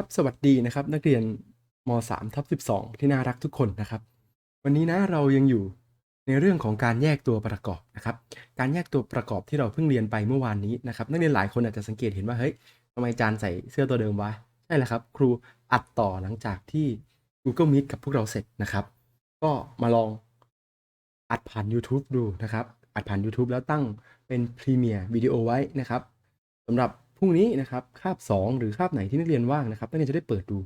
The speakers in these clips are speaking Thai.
ครับสวัสดีนะครับนักเรียนม3ทับ12 ที่น่ารักทุกคนนะครับ วันนี้นะเรายังอยู่ในเรื่องของการแยกตัวประกอบนะครับ การแยกตัวประกอบที่เราเพิ่งเรียนไปเมื่อวานนี้นะครับ นักเรียนหลายคนอาจจะสังเกตเห็นว่าเฮ้ยทำไมจานใส่เสื้อตัวเดิมวะใช่แหละครับ ครูอัดต่อหลังจากที่ Google Meet กับพวกเราเสร็จนะครับ ก็มาลองอัดผ่าน YouTube ดูนะครับ อัดผ่าน YouTube แล้วตั้งเป็นพรีเมียร์วิดีโอไว้นะครับสำหรับ พรุ่งนี้นะครับคาบ 2 หรือคาบไหนที่นักเรียนว่างนะครับนักเรียนจะได้เปิดดู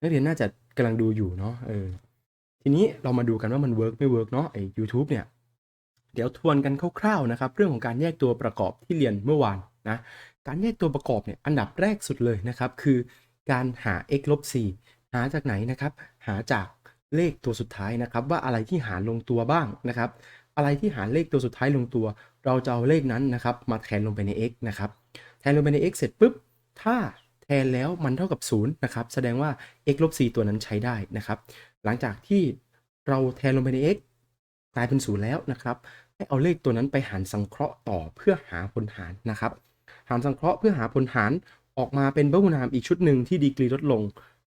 นักเรียนน่าจะกำลังดูอยู่เนาะเออทีนี้เรามาดูกันว่ามันเวิร์กไม่เวิร์กเนาะไอ้ YouTube เนี่ยเดี๋ยวทวนกันคร่าวๆนะครับ เรื่องของการแยกตัวประกอบที่เรียนเมื่อวานนะการแยกตัวประกอบเนี่ยอันดับแรกสุดเลยนะครับ คือการหา x ลบ4หาจากไหนนะครับ หาจากเลขตัวสุดท้ายนะครับ ว่าอะไรที่หารลงตัวบ้างนะครับ อะไรที่หารเลขตัวสุดท้ายลงตัว เราจะเอาเลขนั้นนะครับ มาแทนลงไปใน x นะครับ นลงไปใน x เสร็จปุ๊บ ถ้าแทนแล้วมันเท่ากับ 0 นะครับ แสดงว่า x ลบ 4 ตัวนั้นใช้ได้นะครับ หลังจากที่เราแทนลงไปใน x กลายเป็น 0 แล้วนะครับให้เอาเลขตัวนั้นไปหารสังเคราะห์ต่อเพื่อหาผลหารนะครับ หารสังเคราะห์เพื่อหาผลหารออกมาเป็นพหุนามอีกชุดหนึ่งที่ดีกรีลดลง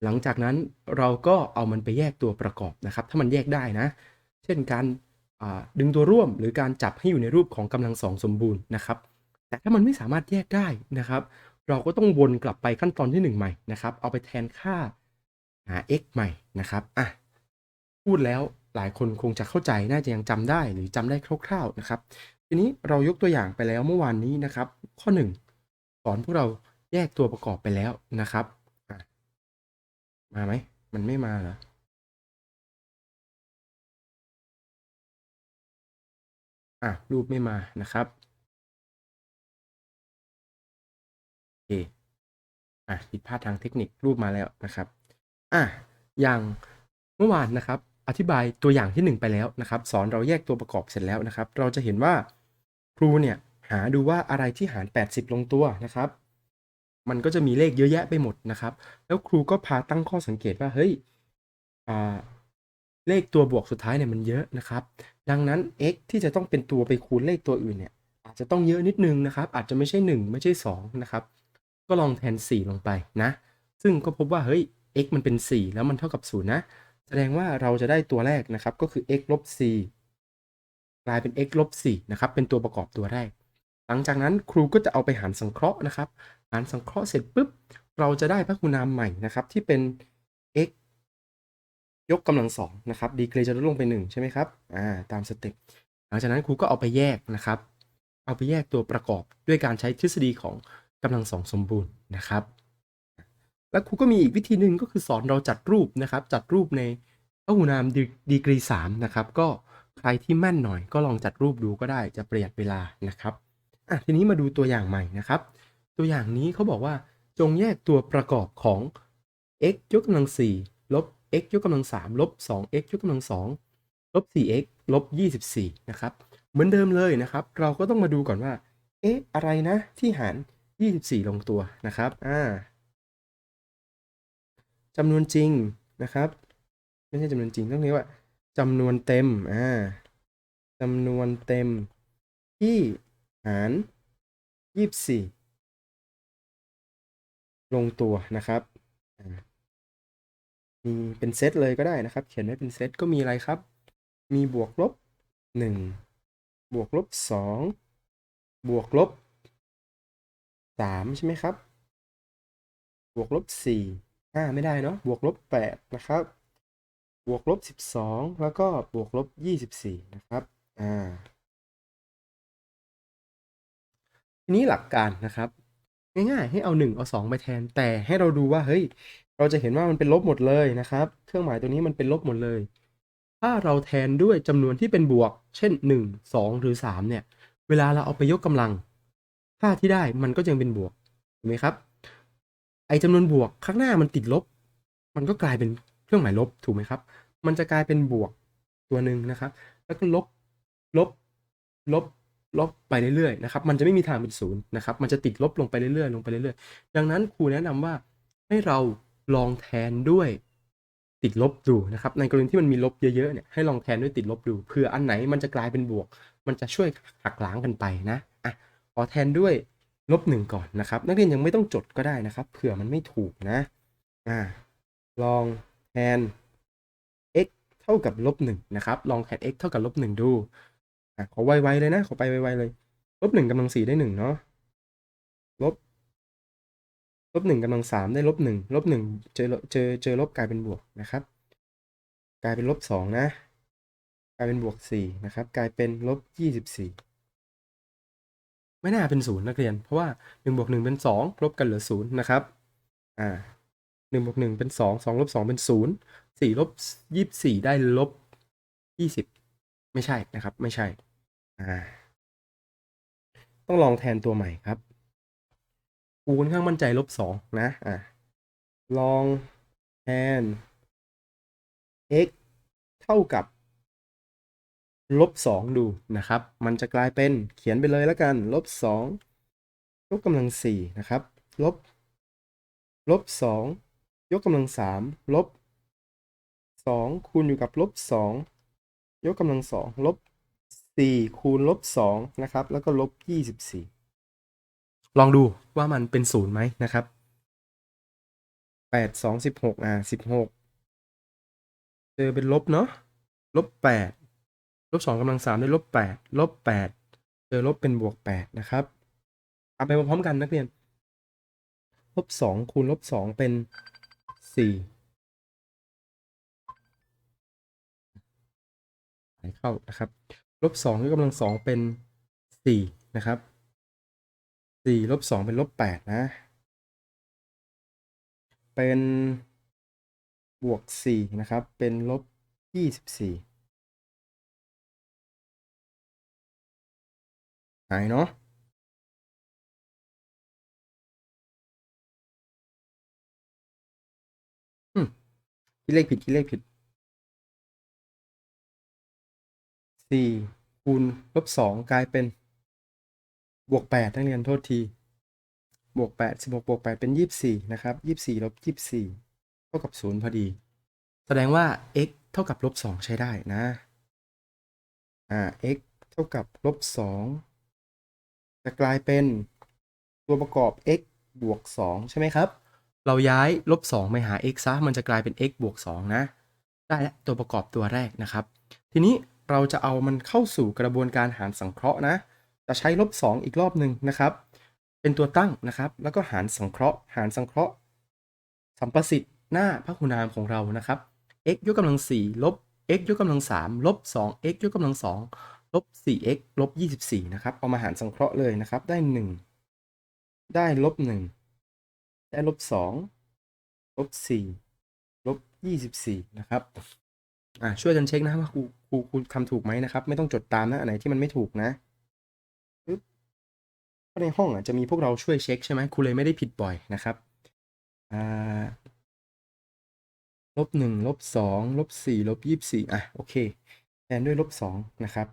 หลังจากนั้นเราก็เอามันไปแยกตัวประกอบนะครับ ถ้ามันแยกได้นะ เช่นการดึงตัวร่วมหรือการจับให้อยู่ในรูปของกำลังสองสมบูรณ์นะครับ แต่ถ้ามันไม่สามารถแยกได้นะครับ เราก็ต้องวนกลับไปขั้นตอนที่ 1 ใหม่นะครับ เอาไปแทนค่าหา x ใหม่นะครับอะพูดแล้วหลายคนคงจะเข้าใจน่าจะยังจำได้หรือจำได้คร่าวๆนะครับ ทีนี้เรายกตัวอย่างไปแล้วเมื่อวานนี้นะครับ ข้อ 1 สอนพวกเราแยกตัวประกอบไปแล้วนะครับมาไหมมันไม่มาเหรออะรูปไม่มานะครับ อะผิดพลาดทางเทคนิครูปมาแล้วนะครับอะอย่างเมื่อวานนะครับ อธิบายตัวอย่างที่ 1 ไปแล้วนะครับ สอนเราแยกตัวประกอบเสร็จแล้วนะครับ เราจะเห็นว่าครูเนี่ยหาดูว่าอะไรที่หาร 80 ลงตัวนะครับ มันก็จะมีเลขเยอะแยะไปหมดนะครับ แล้วครูก็พาตั้งข้อสังเกตว่าเฮ้ยอ่าเลขตัวบวกสุดท้ายเนี่ยมันเยอะนะครับ ดังนั้น x ที่จะต้องเป็นตัวไปคูณเลขตัวอื่นเนี่ยอาจจะต้องเยอะนิดนึงนะครับ อาจจะไม่ใช่ 1 ไม่ใช่2นะครับ ก็ลองแทน 4 ลงไปนะ ซึ่งก็พบว่าเฮ้ย x มันเป็น 4 แล้วมันเท่ากับ 0 นะ แสดงว่าเราจะได้ตัวแรกนะครับ ก็คือ x ลบ 4 กลายเป็น x ลบ 4 นะครับ เป็นตัวประกอบตัวแรก หลังจากนั้นครูก็จะเอาไปหารสังเคราะห์นะครับ หารสังเคราะห์เสร็จปุ๊บ เราจะได้พหุนามใหม่นะครับ ที่เป็น x ยกกำลังสองนะครับ ดีกรีจะลดลงไป 1 ใช่ไหมครับ อ่า ตามสเต็ป หลังจากนั้นครูก็เอาไปแยกนะครับ เอาไปแยกตัวประกอบด้วยการใช้ทฤษฎีของ กำลังสองสมบูรณ์นะครับ แล้วครูก็มีอีกวิธีหนึ่งก็คือสอนเราจัดรูปนะครับ จัดรูปในพหุนามดีดีกรีสามนะครับก็ใครที่แม่นหน่อยก็ลองจัดรูปดูก็ได้จะประหยัดเวลานะครับอะทีนี้มาดูตัวอย่างใหม่นะครับ ตัวอย่างนี้เขาบอกว่าจงแยกตัวประกอบของ x ยกกำลัง4ลบ x ยกกำลัง3ลบ 2x ยกกำลัง2ลบ 4x ลบ 24 นะครับ เหมือนเดิมเลยนะครับ เราก็ต้องมาดูก่อนว่า เอ๊ะ อะไรนะที่หาร 24 ลงตัวนะครับอ่าจำนวนจริงนะครับไม่ใช่จำนวนจริงต้องเรียกว่าจำนวนเต็มอ่าจำนวนเต็มที่หาร 24 ลงตัวนะครับมีเป็นเซตเลยก็ได้นะครับ เขียนไว้เป็นเซตก็มีอะไรครับ มีบวกลบ 1 บวกลบ 2 บวกลบ 3ใช่ไหมครับ บวกลบ4 5ไม่ได้เนาะบวกลบ8นะครับ บวกลบ12แล้วก็บวกลบ24นะครับอ่าทีนี้หลักการนะครับ ง่ายๆ ให้เอา 1 เอา 2 ไปแทน แต่ให้เราดูว่าเฮ้ยเราจะเห็นว่ามันเป็นลบหมดเลยนะครับ เครื่องหมายตัวนี้มันเป็นลบหมดเลย ถ้าเราแทนด้วยจำนวนที่เป็นบวก เช่น 1 2 หรือ 3 เนี่ย เวลาเราเอาไปยกกำลัง ค่าที่ได้มันก็ยังเป็นบวกถูกไหมครับ ไอจำนวนบวกข้างหน้ามันติดลบ มันก็กลายเป็นเครื่องหมายลบถูกไหมครับ มันจะกลายเป็นบวกตัวหนึ่งนะครับ แล้วก็ลบลบลบลบไปเรื่อยๆนะครับ มันจะไม่มีทางเป็นศูนย์นะครับ มันจะติดลบลงไปเรื่อยๆ ลงไปเรื่อยๆ ดังนั้นครูแนะนำว่าให้เราลองแทนด้วยติดลบดูนะครับ ในกรณีที่มันมีลบเยอะๆ เนี่ยให้ลองแทนด้วยติดลบดูเผื่ออันไหนมันจะกลายเป็นบวก มันจะช่วยหักล้างกันไปนะ อะ ขอแทนด้วยลบหนึ่งก่อนนะครับ นักเรียนยังไม่ต้องจดก็ได้นะครับ เผื่อมันไม่ถูกนะ อ่า ลองแทน x เท่ากับลบหนึ่งนะครับ ลองแทน x เท่ากับลบหนึ่งดู อะขอไวๆเลยนะ ขอไปไวๆเลย ลบหนึ่งกำลังสี่ได้หนึ่งเนาะ ลบ ลบหนึ่งกำลังสามได้ลบหนึ่ง ลบหนึ่งเจอเจอเจอลบกลายเป็นบวกนะครับ กลายเป็นลบสองนะ กลายเป็นบวกสี่นะครับ กลายเป็นลบยี่สิบสี่ ไม่น่าเป็นศูนย์นักเรียน เพราะว่าหนึ่งบวกหนึ่งเป็นสองลบกันเหลือศูนย์นะครับอ่าหนึ่งบวกหนึ่งเป็นสองสองลบสองเป็นศูนย์สี่ลบยี่สี่ได้ลบยี่สิบไม่ใช่นะครับ ไม่ใช่อ่าต้องลองแทนตัวใหม่ครับกูค่อนข้างมั่นใจลบสองนะอ่าลองแทน x เท่ากับ ลบสองดูนะครับ มันจะกลายเป็นเขียนไปเลยแล้วกัน ลบสองยกกำลังสี่นะครับ ลบ ลบสองยกกำลังสามลบสองคูณอยู่กับลบสองยกกำลังสองลบสี่คูณลบสองนะครับ แล้วก็ลบยี่สิบสี่ลองดูว่ามันเป็นศูนย์ไหมนะครับแปดสองสิบหกอ่าสิบหกเจอเป็นลบเนาะลบแปด บสองกำลังสามได้ลบแปดลบแปดเจอลบเป็นบวกแปดนะครับเอาไปพร้อมกันนักเรียนลบสองคูณลบสองเป็นสี่หายเข้านะครับลบสองยกกำลังสองเป็นสี่นะครับสี่ลบสองเป็นลบแปดนะ เป็นบวกสี่นะครับ เป็นลบยี่สิบสี่ หายเนาะคิดเลขผิดคิดเลขผิดสี่คูณลบสองกลายเป็น บวกแปดนักเรียนโทษที บวกแปดสิบหกบวกแปดเป็นยี่สิบสี่นะครับยี่สิบสี่ลบยี่สิบสี่เท่ากับศูนย์พอดี แสดงว่า x เท่ากับลบสองใช้ได้นะ อ่า x เท่ากับลบสอง จะกลายเป็นตัวประกอบ x บวกสองใช่ไหมครับ เราย้ายลบ2ไปหา x ซะ มันจะกลายเป็น x บวก 2 นะ ได้แล้วตัวประกอบตัวแรกนะครับ ทีนี้เราจะเอามันเข้าสู่กระบวนการหารสังเคราะห์นะ จะใช้ลบ2อีกรอบหนึ่งนะครับ เป็นตัวตั้งนะครับ แล้วก็หารสังเคราะห์ หารสังเคราะห์ สัมประสิทธิ์หน้าพหุนามของเรานะครับ x ยกกำลัง4ลบ x ยกกำลัง3ลบ 2x ยกกำลัง2 ลบ 4x ลบ 24 นะครับ เอามาหารสังเคราะห์เลยนะครับ ได้ 1 ได้ลบ 1 ได้ลบ 2 ลบ 4 ลบ 24 นะครับ อ่าช่วยกันเช็คนะว่าครูครูครูทำถูกไหมนะครับ ไม่ต้องจดตามนะ อันไหนที่มันไม่ถูกนะปึ๊บเพราะในห้องอะจะมีพวกเราช่วยเช็คใช่ไหมครูเลยไม่ได้ผิดบ่อยนะครับ อ่าลบหนึ่งลบสองลบสี่ลบยี่สิบสี่อะ โอเค แทนด้วยลบสองนะครับ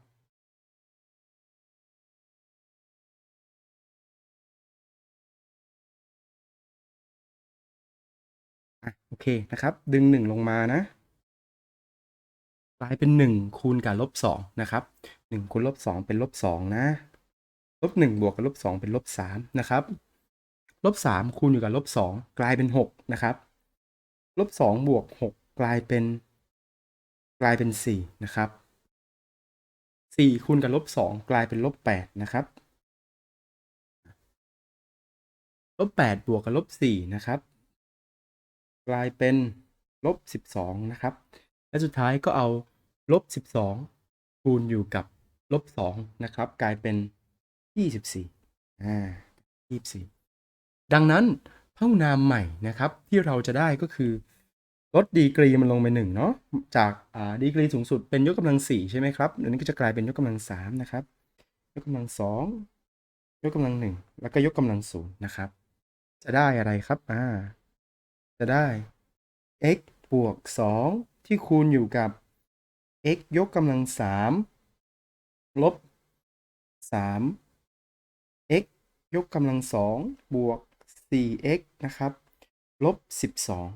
โอเคนะครับ ดึงหนึ่งลงมานะ กลายเป็นหนึ่งคูณกับลบสองนะครับหนึ่งคูณลบสองเป็นลบสองนะลบหนึ่งบวกกับลบสองเป็นลบสามนะครับลบสามคูณอยู่กับลบสองกลายเป็นหกนะครับลบสองบวกหกกลายเป็นกลายเป็นสี่นะครับสี่คูณกับลบสองกลายเป็นลบแปดนะครับลบแปดบวกกับลบสี่นะครับ กลายเป็นลบสิบสองนะครับ และสุดท้ายก็เอาลบสิบสองคูณอยู่กับลบสองนะครับ กลายเป็นยี่สิบสี่อ่ายี่สิบสี่ดังนั้นพหุนามใหม่นะครับที่เราจะได้ก็คือ ลดดีกรีมันลงไปหนึ่งเนาะจากอ่าดีกรีสูงสุดเป็นยกกำลังสี่ใช่ไหมครับเดี๋ยวนี้ก็จะกลายเป็นยกกำลังสามนะครับ ยกกำลังสองยกกำลังหนึ่งแล้วก็ยกกำลังศูนย์นะครับ จะได้อะไรครับอ่า จะได้ x บวกสองที่คูณอยู่กับ x ยกกำลังสามลบสาม x ยกกำลังสองบวก 4x นะครับ ลบ 12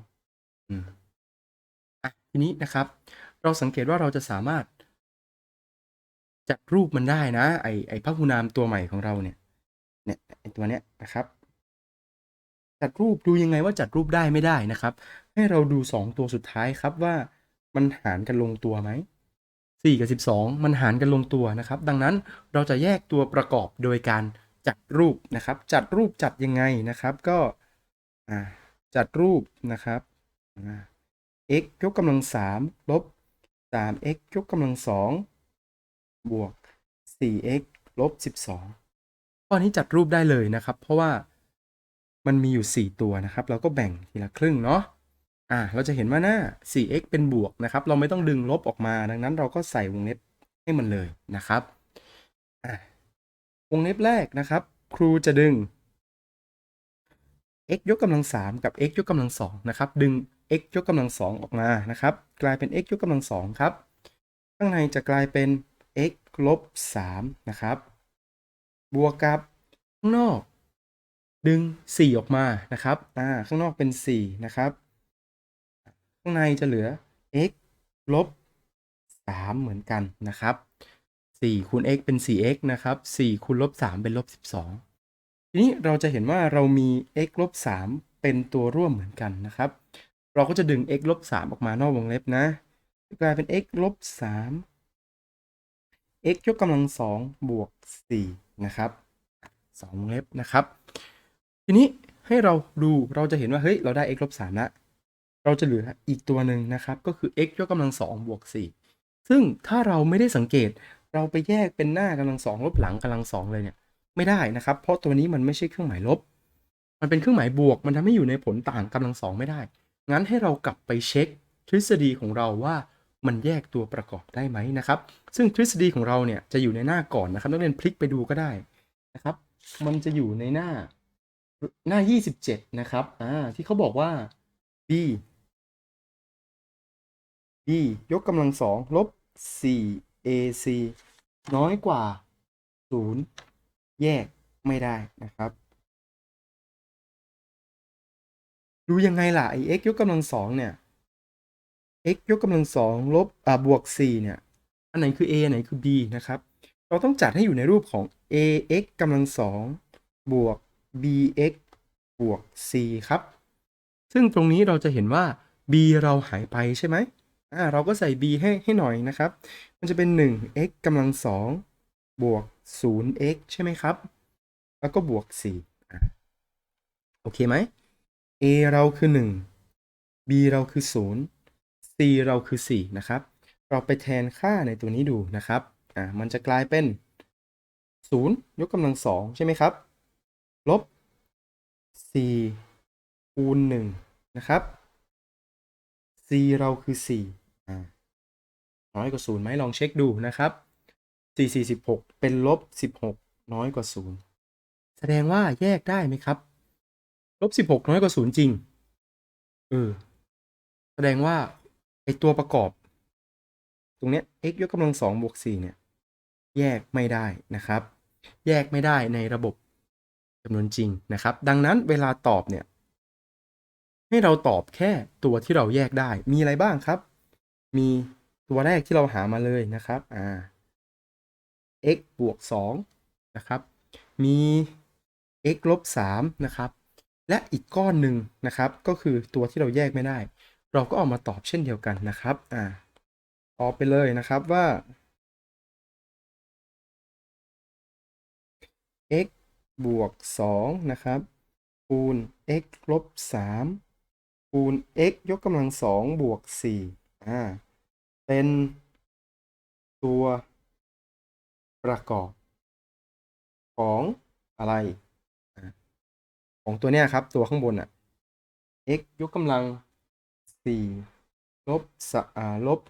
อืมอะทีนี้นะครับ เราสังเกตว่าเราจะสามารถ จัดรูปมันได้นะ ไอไอพหุนามตัวใหม่ของเราเนี่ย เนี่ยไอตัวเนี้ยนะครับ จัดรูปดูยังไงว่าจัดรูปได้ไม่ได้นะครับ ให้เราดู 2 ตัวสุดท้ายครับว่ามันหารกันลงตัวไหม4กับ12 มันหารกันลงตัวนะครับ ดังนั้นเราจะแยกตัวประกอบโดยการจัดรูปนะครับ จัดรูปจัดยังไงนะครับก็จัดรูปนะครับ x ยกกำลัง3ลบ 3x ยกกำลัง2บวก 4x ลบ 12ข้อนี้จัดรูปได้เลยนะครับ เพราะว่า มันมีอยู่ 4 ตัวนะครับ เราก็แบ่งทีละครึ่งเนาะอ่าเราจะเห็นว่าหน้า 4x เป็นบวกนะครับ เราไม่ต้องดึงลบออกมา ดังนั้นเราก็ใส่วงเล็บให้มันเลยนะครับอ่าวงเล็บแรกนะครับ ครูจะดึง x ยกกำลัง3กับ x ยกกำลัง2นะครับ ดึง x ยกกำลัง2ออกมานะครับ กลายเป็น x ยกกำลัง2ครับ ข้างในจะกลายเป็น x ลบ3นะครับ บวกกับข้างนอก ดึง 4 ออกมานะครับอ่าข้างนอกเป็น 4 นะครับ ข้างในจะเหลือ x ลบ 3 เหมือนกันนะครับ 4คูณ x เป็น 4x นะครับ 4คูณลบ 3 เป็นลบ 12 ทีนี้เราจะเห็นว่าเรามี x ลบ 3 เป็นตัวร่วมเหมือนกันนะครับ เราก็จะดึง x ลบ 3 ออกมานอกวงเล็บนะ กลายเป็น x ลบ 3 x ยกกำลัง 2 บวก 4 นะครับสองวงเล็บนะครับ ทีนี้ให้เราดูเราจะเห็นว่าเฮ้ยเราได้ x ลบ3แล้วเราจะเหลืออีกตัวหนึ่งนะครับ ก็คือ x ยกกำลัง2บวก4ซึ่งถ้าเราไม่ได้สังเกตเราไปแยกเป็นหน้ากำลัง2ลบหลังกำลัง2เลยเนี่ยไม่ได้นะครับ เพราะตัวนี้มันไม่ใช่เครื่องหมายลบ มันเป็นเครื่องหมายบวก มันทำให้อยู่ในผลต่างกำลังสองไม่ได้ งั้นให้เรากลับไปเช็คทฤษฎีของเราว่ามันแยกตัวประกอบได้ไหมนะครับ ซึ่งทฤษฎีของเราเนี่ยจะอยู่ในหน้าก่อนนะครับนักเรียนพลิกไปดูก็ได้นะครับ มันจะอยู่ในหน้า หน้า 27 นะครับ อ่า ที่เขาบอกว่า b b ยกกำลังสองลบ 4 ac น้อยกว่า 0 แยกไม่ได้นะครับ ดูยังไงล่ะไอ x ยกกำลังสองเนี่ย x ยกกำลังสองลบ อ่า บวก 4 เนี่ย อันไหนคือ a อันไหนคือ b นะครับ เราต้องจัดให้อยู่ในรูปของ ax กำลังสองบวก bx บวก c ครับ ซึ่งตรงนี้เราจะเห็นว่า b เราหายไปใช่ไหมอ่าเราก็ใส่ b ให้ให้หน่อยนะครับ มันจะเป็น 1x กำลังสองบวก 0x ใช่ไหมครับ แล้วก็บวก4อะโอเคไหม a เราคือ 1 b เราคือ 0 c เราคือ 4 นะครับ เราไปแทนค่าในตัวนี้ดูนะครับ อ่า มันจะกลายเป็น 0 ยกกำลังสองใช่ไหมครับ ลบ 4 คูณ 1 นะครับ c เราคือ4อ่น้อยกว่า 0ไหมลองเช็คดูนะครับ 4 4 16 เป็นลบ 16 น้อยกว่า 0 แสดงว่าแยกได้ไหมครับ ลบ 16 น้อยกว่า 0 จริง เออ แสดงว่า ไอตัวประกอบ ตรงเนี้ย x ยกกำลังสองบวก4เนี่ย แยกไม่ได้นะครับ แยกไม่ได้ในระบบำนวนจริงนะครับ ดังนั้นเวลาตอบเนี่ย ให้เราตอบแค่ตัวที่เราแยกได้ มีอะไรบ้างครับ มีตัวแรกที่เราหามาเลยนะครับอ่า x บวก2นะครับ มี x ลบ3นะครับ และอีกก้อนหนึ่งนะครับ ก็คือตัวที่เราแยกไม่ได้ เราก็เอามาตอบเช่นเดียวกันนะครับอ่าตอบไปเลยนะครับว่า x บวก 2 นะครับ คูณ x ลบ 3 คูณ x ยกกำลังสองบวก 4 อ่า เป็นตัวประกอบของอะไร ของตัวเนี้ยครับ ตัวข้างบนอะ x ยกกำลัง 4 ลบสอ่าลบ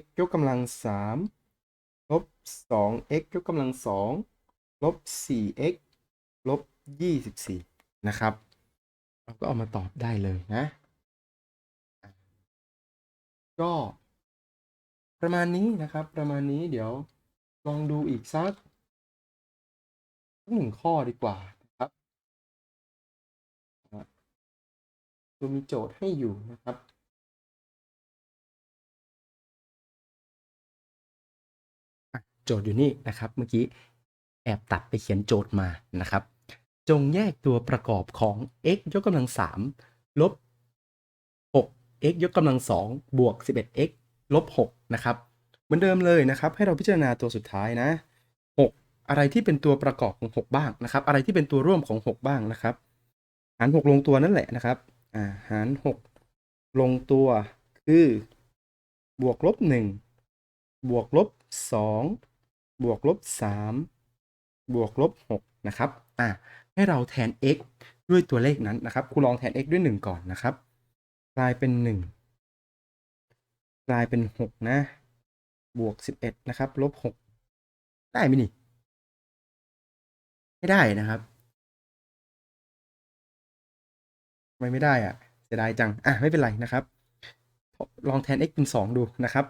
x ยกกำลัง 3 ลบ 2x ยกกำลัง 2 ลบ 4x ลบ 24 นะครับ เราก็เอามาตอบได้เลยนะ ก็ประมาณนี้นะครับ ประมาณนี้เดี๋ยวลองดูอีกสักหนึ่งข้อดีกว่านะครับตัวมีโจทย์ให้อยู่นะครับโจทย์อยู่นี่นะครับเมื่อกี้ แอบตัดไปเขียนโจทย์มานะครับ จงแยกตัวประกอบของ x ยกกำลัง3ลบ 6 x ยกกำลัง2บวก 11x ลบ6นะครับ เหมือนเดิมเลยนะครับ ให้เราพิจารณาตัวสุดท้ายนะ 6 อะไรที่เป็นตัวประกอบของ 6 บ้างนะครับ อะไรที่เป็นตัวร่วมของ 6 บ้างนะครับ หาร 6 ลงตัวนั่นแหละนะครับอ่าหาร 6 ลงตัวคือบวกลบ 1 บวกลบ 2 บวกลบ 3 บวกลบ6นะครับอ่าให้เราแทน x ด้วยตัวเลขนั้นนะครับครูลองแทน x ด้วย 1 ก่อนนะครับ กลายเป็น 1 กลายเป็น 6 นะ บวก 11 นะครับ ลบ 6 ได้ไหมนี่ ไม่ได้นะครับทำไมไม่ได้อะเสียดายจัง อะ ไม่เป็นไรนะครับ ลองแทน x เป็น 2 ดูนะครับ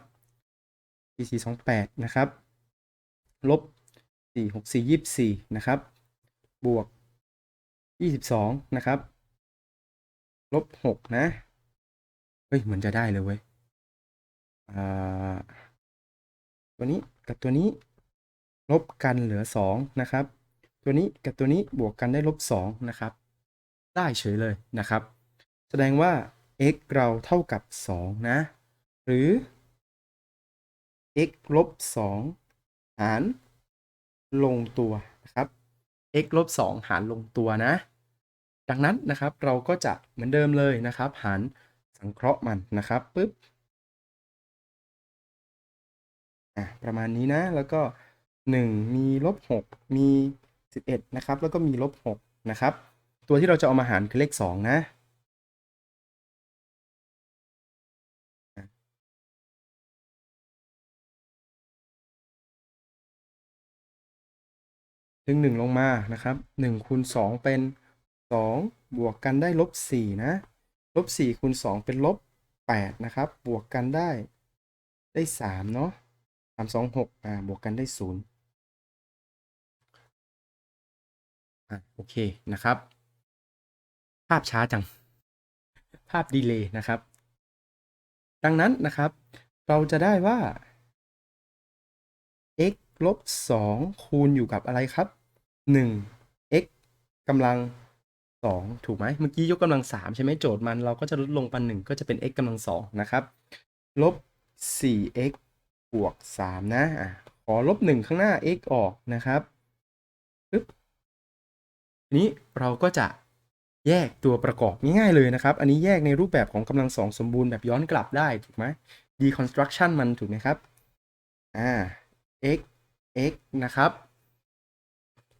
4 4 2 8 นะครับ ลบ 4 6 4 24นะครับ บวก22นะครับ ลบ6นะ เฮ้ยเหมือนจะได้เลยเว้ยตัวนี้กับตัวนี้ ลบกันเหลือ2นะครับ ตัวนี้กับตัวนี้บวกกันได้ลบ2นะครับ ได้เฉยเลยนะครับ แสดงว่า x เราเท่ากับ 2 นะ หรือ x ลบ 2 หาร ลงตัวนะครับ x ลบ2หารลงตัวนะ ดังนั้นนะครับเราก็จะเหมือนเดิมเลยนะครับ หารสังเคราะห์มันนะครับปุ๊บอะประมาณนี้นะแล้วก็ 1 มีลบ6มี 11 นะครับ แล้วก็มีลบ6นะครับ ตัวที่เราจะเอามาหารคือเลข 2 นะ ดึงหนึ่งลงมานะครับหนึ่งคูณสองเป็นสองบวกกันได้ลบสี่นะลบสี่คูณสองเป็นลบแปดนะครับ บวกกันได้ได้สามเนาะสามสองหกอ่าบวกกันได้ศูนย์อะโอเคนะครับ ภาพช้าจัง ภาพดีเลย์นะครับ ดังนั้นนะครับ เราจะได้ว่า x ลบ2คูณอยู่กับอะไรครับ 1 x กำลัง 2 ถูกไหมเมื่อกี้ยกกำลัง 3 ใช่ไหมโจทย์มันเราก็จะลดลงไปัน1ก็จะเป็น x กำลัง 2 นะครับ ลบ 4x บวก 3 นะอะขอลบ 1 ข้างหน้า x ออกนะครับปึ๊บนี้เราก็จะแยกตัวประกอบง่ายๆเลยนะครับ อันนี้แยกในรูปแบบของกำลังสองสมบูรณ์แบบย้อนกลับได้ถูกไหม deconstruction มันถูกไหมครับ อ่า x x นะครับ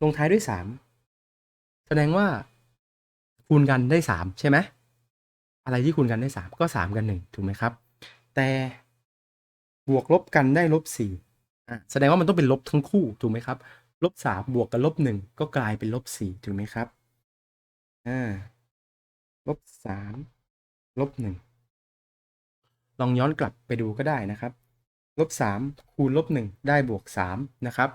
ลงท้ายด้วย3แสดงว่าคูณกันได้3ใช่ไหมอะไรที่คูณกันได้3ก็3กัน1ถูกไหมครับ แต่บวกลบกันได้ลบ4อะแสดงว่ามันต้องเป็นลบทั้งคู่ถูกไหมครับลบ3บวกกับลบ1ก็กลายเป็นลบ4ถูกไหมครับอ่าลบ3ลบ1ลองย้อนกลับไปดูก็ได้นะครับลบ3คูณลบ1ได้บวก3นะครับ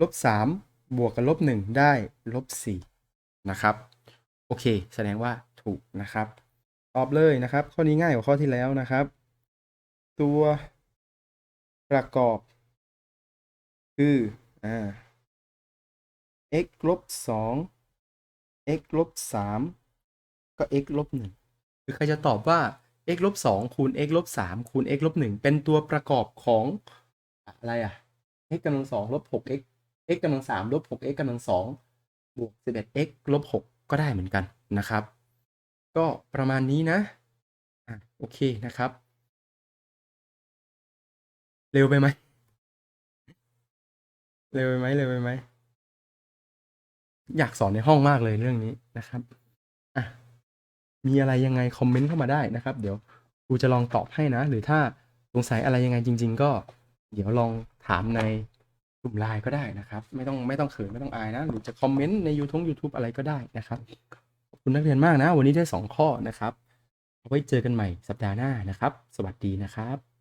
ลบ3 บวกกับลบ1ได้ลบ4นะครับ โอเค แสดงว่าถูกนะครับ ตอบเลยนะครับ ข้อนี้ง่ายกว่าข้อที่แล้วนะครับ ตัวประกอบ คืออ่า x ลบ2 x ลบ3ก็ x ลบ1คือใครจะตอบว่า x ลบ2คูณ x ลบ3คูณ x ลบ1เป็นตัวประกอบของอะไรอะ x กำลัง2ลบ6 x x กำลัง3ลบ 6x กำลัง2บวก 11x ลบ6ก็ได้เหมือนกันนะครับ ก็ประมาณนี้นะอะโอเคนะครับ เร็วไปไหมเร็วไปไหมเร็วไปไหมอยากสอนในห้องมากเลยเรื่องนี้นะครับอะมีอะไรยังไงคอมเมนต์เข้ามาได้นะครับ เดี๋ยวครูจะลองตอบให้นะ หรือถ้าสงสัยอะไรยังไงจริง ๆ ก็ เดี๋ยวลองถามใน กลุ่มไลน์ก็ได้นะครับ ไม่ต้องไม่ต้องเขินไม่ต้องอายนะ หรือจะคอมเมนต์ใน YouTube YouTube อะไรก็ได้นะครับขอบคุณนักเรียนมากนะ วันนี้ได้ 2 ข้อนะครับเอาไว้เจอกันใหม่สัปดาห์หน้านะครับ สวัสดีนะครับ